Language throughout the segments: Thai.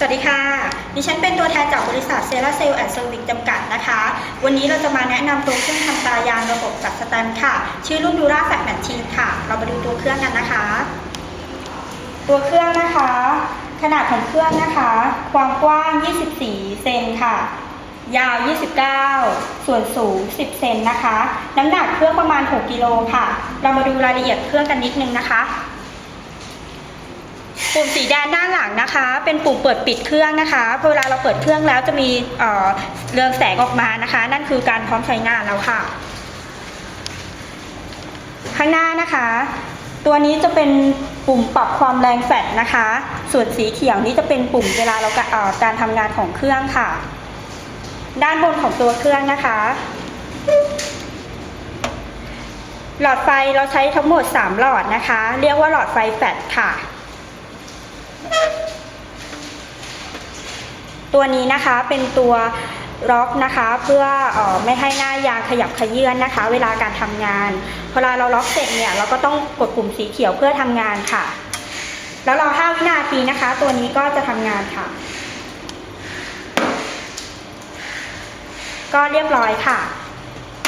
สวัสดีค่ะ ดิฉันเป็นตัวแทนจากบริษัทเซราเซลแอนด์เซอร์วิสจำกัดนะคะ วันนี้เราจะมาแนะนำตัวเครื่องทำตายางระบบจับสแตมค่ะ ชื่อรุ่นดูราแฟกแมชชีนค่ะ เรามาดูตัวเครื่องกันนะคะ ตัวเครื่องนะคะ ขนาดของเครื่องนะคะ ความกว้าง 24 เซนค่ะ ยาว 29 ส่วนสูง 10 เซนนะคะ น้ำหนักเครื่องประมาณ 6 กิโลค่ะ เรามาดูรายละเอียดเครื่องกันนิดนึงนะคะ ปุ่มสีแดงด้านหลังนะคะ เป็นปุ่มเปิดปิดเครื่องนะคะเวลาเราเปิดเครื่องแล้วจะมีเอ่อเรืองแสงออกมานะคะ นั่นคือการพร้อมใช้งานแล้วค่ะ ข้างหน้านะคะ ตัวนี้จะเป็นปุ่มปรับความแรงแฟลชนะคะ ส่วนสีเขียวนี้จะเป็นปุ่มเวลาเราก่อการทำงานของเครื่องค่ะ ด้านบนของตัวเครื่องนะคะหลอดไฟเราใช้ทั้งหมด 3 หลอดนะคะ เรียกว่าหลอดไฟแฟลชค่ะ ตัวนี้นะคะเป็นตัวล็อกนะคะเพื่ออไม่ให้หน้ายางขยับขยื่นนะคะ เวลาการทำงานเวลาเราล็อกเสร็จเนี่ยเราก็ต้องกดปุ่มสีเขียวเพื่อทำงานค่ะ แล้วรอ5วินาทีนะคะ ตัวนี้ก็จะทำงานค่ะ ก็เรียบร้อยค่ะ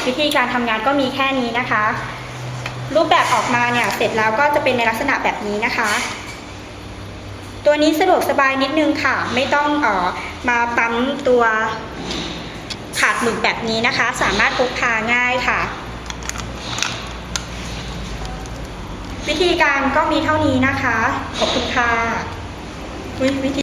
วิธีการทำงานก็มีแค่นี้นะคะ รูปแบบออกมาเนี่ยเสร็จแล้วก็จะเป็นในลักษณะแบบนี้นะคะ ตัวนี้สะดวกสบายนิดนึงค่ะ ไม่ต้องเออมาปั๊มตัวขาดหมึกแบบนี้นะคะ สามารถพกพาง่ายค่ะ วิธีการก็มีเท่านี้นะคะ ขอบคุณค่ะวิธี